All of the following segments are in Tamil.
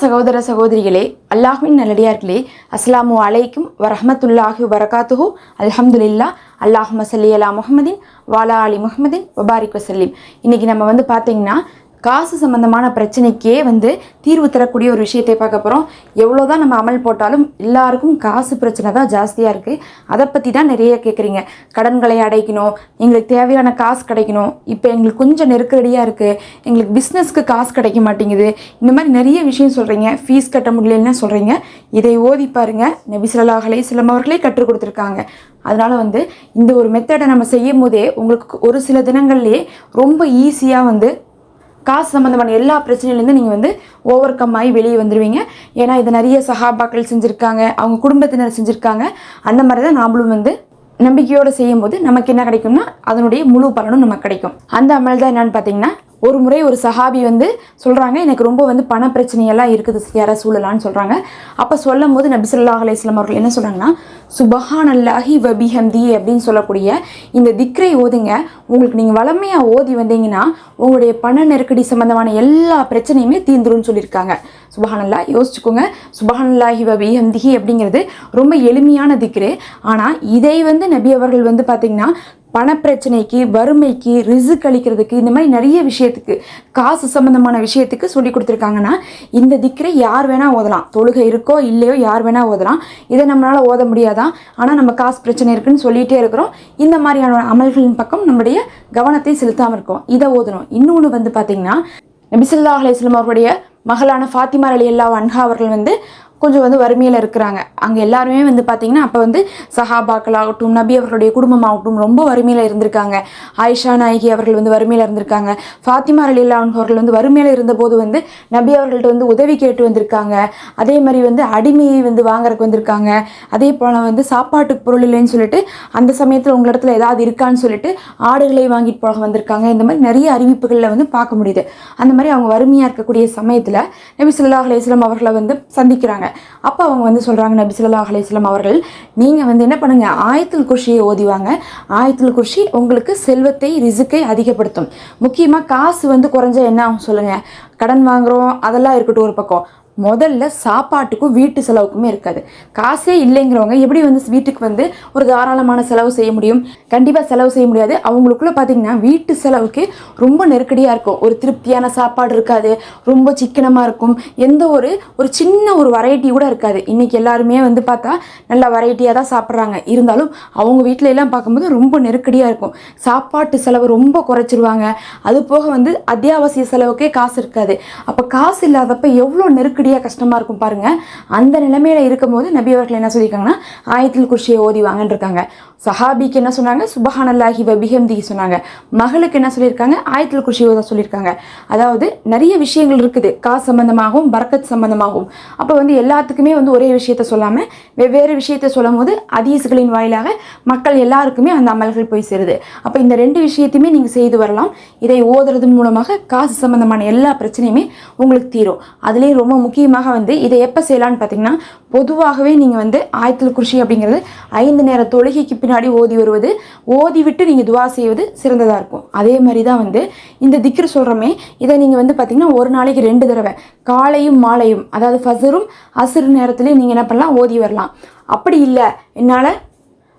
சகோதர சகோதரிகளே அல்லாஹ்வின் நல்லடியார்களே அஸ்லாமு அலைக்கும் வரஹமத்துல்லாஹி வரகாத்துஹு அல்ஹம்துலில்லா அல்லாஹ் மசல்லி அலா முஹம்மதின் வாலா அலி முஹம்மதின் வபாரிக் வசல்லிம் இன்னைக்கு நம்ம வந்து பார்த்தீங்கன்னா காசு சம்மந்தமான பிரச்சனைக்கே வந்து தீர்வு தரக்கூடிய ஒரு விஷயத்தை பார்க்க போகிறோம் எவ்வளோதான் நம்ம அமல் போட்டாலும் எல்லாருக்கும் காசு பிரச்சனை தான் ஜாஸ்தியாக இருக்குது அதை பற்றி தான் நிறைய கேட்குறீங்க கடன்களை அடைக்கணும் எங்களுக்கு தேவையான காசு கிடைக்கணும். இப்போ எங்களுக்கு கொஞ்சம் நெருக்கடியாக இருக்குது எங்களுக்கு பிஸ்னஸ்க்கு காசு கிடைக்க மாட்டேங்குது. இந்த மாதிரி நிறைய விஷயம் சொல்கிறீங்க ஃபீஸ் கட்ட முடியலன்னு சொல்கிறீங்க இதை ஓதி பாருங்க. நபி சிலம்பவர்களே கற்றுக் கொடுத்துருக்காங்க. அதனால் வந்து இந்த ஒரு மெத்தடை நம்ம செய்யும் போதே உங்களுக்கு ஒரு சில தினங்கள்லேயே ரொம்ப ஈஸியாக வந்து காசு சம்மந்தமான எல்லா பிரச்சனையிலேருந்து நீங்கள் வந்து ஓவர் கம் ஆகி வெளியே வந்துடுவீங்க ஏன்னா இதை நிறைய சகாபாக்கள் செஞ்சுருக்காங்க அவங்க குடும்பத்தினர் செஞ்சுருக்காங்க. அந்த மாதிரி தான் நாமளும் வந்து நம்பிக்கையோடு செய்யும்போது நமக்கு என்ன கிடைக்கும்னா அதனுடைய முழு பலனும் நமக்கு கிடைக்கும். அந்த அமல் தான் என்னன்னு பார்த்தீங்கன்னா ஒரு முறை ஒரு சஹாபி வந்து சொல்கிறாங்க எனக்கு ரொம்ப வந்து பண பிரச்சனையெல்லாம் இருக்குது யார சூழலான்னு சொல்கிறாங்க அப்போ சொல்லும் போது நபி அலையம் அவர்கள் என்ன சொல்கிறாங்கன்னா சுபஹான் அல்லாஹி வபிஹந்தி அப்படின்னு சொல்லக்கூடிய இந்த திக்ரை ஓதுங்க உங்களுக்கு நீங்கள் வளமையாக ஓதி வந்தீங்கன்னா உங்களுடைய பண நெருக்கடி சம்மந்தமான எல்லா பிரச்சனையுமே தீர்ந்துரும்னு சொல்லியிருக்காங்க. சுபஹானல்லா யோசிச்சுக்கோங்க. சுபஹானல்லாஹி வபிஹந்திஹி அப்படிங்கிறது ரொம்ப எளிமையான திக்ரு. ஆனால் இதை வந்து நபி அவர்கள் வந்து பார்த்திங்கன்னா பணப்பிரச்சனைக்கு வறுமைக்கு ரிசுக் அளிக்கிறதுக்கு இந்த மாதிரி நிறைய விஷயத்துக்கு காசு சம்மந்தமான விஷயத்துக்கு சொல்லி கொடுத்துருக்காங்கன்னா இந்த திக்கரை யார் வேணால் ஓதலாம். தொழுகை இருக்கோ இல்லையோ யார் வேணால் ஓதலாம். இதை நம்மளால் ஓத முடியாதான் ஆனால் நம்ம காசு பிரச்சனை இருக்குன்னு சொல்லிகிட்டே இருக்கிறோம். இந்த மாதிரியான அமல்களின் பக்கம் நம்முடைய கவனத்தை செலுத்தாமல் இருக்கோம். இதை ஓதணும். இன்னொன்று வந்து பார்த்திங்கன்னா நபிசுல்லா அலையம் அவர்களுடைய மகளான ஃபாத்திமார் அலி அல்லா அன்ஹா அவர்கள் வந்து கொஞ்சம் வந்து வறுமையில் இருக்கிறாங்க. அங்கே எல்லாருமே வந்து பார்த்திங்கன்னா அப்போ வந்து சஹாபாக்கள் ஆகட்டும் நபி அவர்களுடைய குடும்பம் ஆகட்டும் ரொம்ப வறுமையில் இருந்திருக்காங்க. ஆயிஷா நாயகி அவர்கள் வந்து வறுமையில் இருந்திருக்காங்க. ஃபாத்திமா அலி அவர்கள் வந்து வறுமையில் இருந்தபோது வந்து நபி அவர்கள்ட்ட வந்து உதவி கேட்டு வந்திருக்காங்க. அதே மாதிரி வந்து அடிமையை வந்து வாங்குறதுக்கு வந்திருக்காங்க. அதே போல் வந்து சாப்பாட்டுக்கு பொருள் இல்லைன்னு சொல்லிட்டு அந்த சமயத்தில் உங்களிடத்துல ஏதாவது இருக்கான்னு சொல்லிட்டு ஆடுகளை வாங்கிட்டு போக வந்திருக்காங்க. இந்த மாதிரி நிறைய அறிவிப்புகளில் வந்து பார்க்க முடியுது. அந்த மாதிரி அவங்க வறுமையாக இருக்கக்கூடிய சமயத்தில் நபி சுல்லா அலைஹி அவர்களை வந்து சந்திக்கிறாங்க. அப்போ அவங்க வந்து சொல்கிறாங்க நபி சொல்லா அலையம் அவர்கள் நீங்கள் வந்து என்ன பண்ணுங்க ஆயத்தில் குர்ஷியை ஓதிவாங்க ஆயத்தில் குர்ஷி உங்களுக்கு செல்வத்தை ரிசுக்கை அதிகப்படுத்தும். முக்கியமாக காசு வந்து குறைஞ்சா என்ன ஆகும் சொல்லுங்கள் கடன் வாங்குறோம் அதெல்லாம் இருக்கட்டும் ஒரு பக்கம். முதல்ல சாப்பாட்டுக்கும் வீட்டு செலவுக்குமே இருக்காது. காசே இல்லைங்கிறவங்க எப்படி வந்து வீட்டுக்கு வந்து ஒரு தாராளமான செலவு செய்ய முடியும்? கண்டிப்பாக செலவு செய்ய முடியாது. அவங்களுக்குள்ள பார்த்தீங்கன்னா வீட்டு செலவுக்கு ரொம்ப நெருக்கடியாக இருக்கும். ஒரு திருப்தியான சாப்பாடு இருக்காது ரொம்ப சிக்கனமாக இருக்கும். எந்த ஒரு ஒரு சின்ன ஒரு வெரைட்டி கூட இருக்காது. இன்றைக்கி எல்லாருமே வந்து பார்த்தா நல்லா வெரைட்டியாக தான் சாப்பிட்றாங்க. இருந்தாலும் அவங்க வீட்டில எல்லாம் பார்க்கும்போது ரொம்ப நெருக்கடியாக இருக்கும். சாப்பாட்டு செலவு ரொம்ப குறைச்சிருவாங்க. அது போக வந்து அத்தியாவசிய செலவுக்கே காசு இருக்காது. அப்போ காசு இல்லாதப்ப எவ்வளோ நெருக்கடியாக கஷ்டமாக இருக்கும் பாருங்க. அந்த நிலைமையில இருக்கும்போது நபி அவர்கள் என்ன சொல்லியிருக்காங்கன்னா ஆயத்தில் குஷியை ஓதி வாங்கன்னு இருக்காங்க சஹாபிக்கு என்ன சொன்னாங்க? சுபஹானல்லாஹி வபிஹம்தி சொன்னாங்க. மகளுக்கு என்ன சொல்லியிருக்காங்க? ஆயத்தில் குர்ஷி ஓத சொல்லியிருக்காங்க. அதாவது நிறைய விஷயங்கள் இருக்குது. காசு சம்பந்தமாகவும் பரக்கத் சம்பந்தமாகவும். அப்போ வந்து எல்லாத்துக்குமே வந்து ஒரே விஷயத்த சொல்லாமல் வெவ்வேறு விஷயத்த சொல்லும் போது அதீசுகளின் வாயிலாக மக்கள் எல்லாருக்குமே அந்த அமல்கள் போய் சேருது. அப்போ இந்த ரெண்டு விஷயத்தையுமே நீங்கள் செய்து வரலாம். இதை ஓதுறது மூலமாக காசு சம்பந்தமான எல்லா பிரச்சனையுமே உங்களுக்கு தீரும். அதுலேயும் ரொம்ப முக்கியமாக வந்து இதை எப்போ செய்யலான்னு பார்த்தீங்கன்னா பொதுவாகவே நீங்கள் வந்து ஆயத்தில் குர்ஷி அப்படிங்கிறது ஐந்து நேர தொழுகைக்கு பின்னாடி ஓதி வருவது ஓதி விட்டு நீங்கள் துவா செய்வது சிறந்ததாக இருக்கும். அதே மாதிரி தான் வந்து இந்த திக்ரு சொல்கிறோமே இதை நீங்கள் வந்து பார்த்தீங்கன்னா ஒரு நாளைக்கு ரெண்டு தடவை காலையும் மாலையும் அதாவது ஃபசரும் அசுறு நேரத்துலேயும் நீங்கள் என்ன பண்ணலாம் ஓதி வரலாம். அப்படி இல்லை என்னால்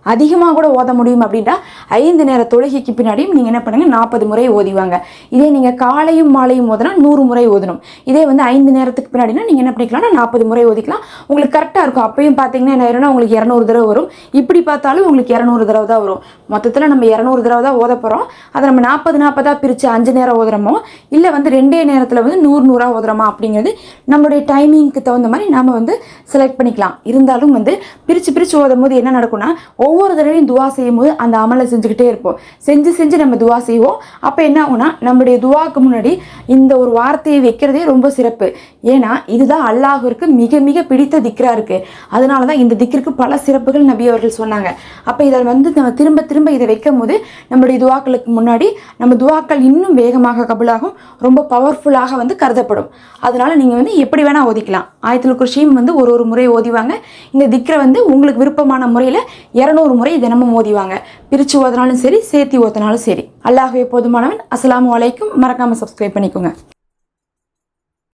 அதிகமாக கூட ஓத முடியும் அப்படின்னா ஐந்து நேர தொழுகைக்கு பின்னாடியும் நீங்கள் என்ன பண்ணுங்கள் நாற்பது முறை ஓதிவாங்க. இதே நீங்கள் காலையும் மாலையும் ஓதுனா நூறு முறை ஓதணும். இதே வந்து ஐந்து நேரத்துக்கு பின்னாடினா நீங்கள் என்ன பண்ணிக்கலாம்னா நாற்பது முறை ஓதிக்கலாம். உங்களுக்கு கரெக்டாக இருக்கும். அப்பையும் பார்த்தீங்கன்னா என்ன ஆயிரும்னா உங்களுக்கு இரநூறு தடவை வரும். இப்படி பார்த்தாலும் உங்களுக்கு இரநூறு தடவை தான் வரும். மொத்தத்தில் நம்ம இரநூறு தடவை தான் ஓத போகிறோம் அதை நம்ம நாற்பது நாற்பதாக பிரித்து அஞ்சு நேரம் ஓதுறோமோ இல்லை வந்து ரெண்டே நேரத்தில் வந்து நூறு நூறாக ஓதுறோமா அப்படிங்கிறது நம்மளுடைய டைமிங்க்கு தகுந்த மாதிரி நாம் வந்து செலக்ட் பண்ணிக்கலாம். இருந்தாலும் வந்து பிரித்து பிரித்து ஓதும் போது என்ன நடக்கும்னா ஒவ்வொரு தடவையும் துவா செய்யும் போது அந்த அமலை செஞ்சுக்கிட்டே இருப்போம். செஞ்சு செஞ்சு நம்ம துவா செய்வோம். அப்போ என்ன ஆகும்னா நம்முடைய துவாக்கு முன்னாடி இந்த ஒரு வார்த்தையை வைக்கிறதே ரொம்ப சிறப்பு. ஏன்னா இதுதான் அல்லாஹிற்கு மிக மிக பிடித்த திக்ரா இருக்குது அதனால தான் இந்த திக்கிற்கு பல சிறப்புகள் நபி அவர்கள் சொன்னாங்க. அப்போ இதை வந்து நம்ம திரும்ப திரும்ப இதை வைக்கும் போது நம்முடைய துவாக்களுக்கு முன்னாடி நம்ம துவாக்கள் இன்னும் வேகமாக கபுலாகும். ரொம்ப பவர்ஃபுல்லாக வந்து கருதப்படும். அதனால நீங்கள் வந்து எப்படி வேணால் ஓதிக்கலாம். ஆயத்தில் குருஷியும் வந்து ஒரு ஒரு முறை ஓதிவாங்க. இந்த திக்ரை வந்து உங்களுக்கு விருப்பமான முறையில் இரநூறு முறை தினமும் ஓதிவாங்க. பிரித்து ஓதினாலும் சரி சேர்த்தி ஓத்தினாலும் சரி. அல்லாஹே போதுமானவன். அஸ்லாம் அலைக்கும். மறக்காமல் சப்ஸ்கிரைப் பண்ணிக்கோங்க.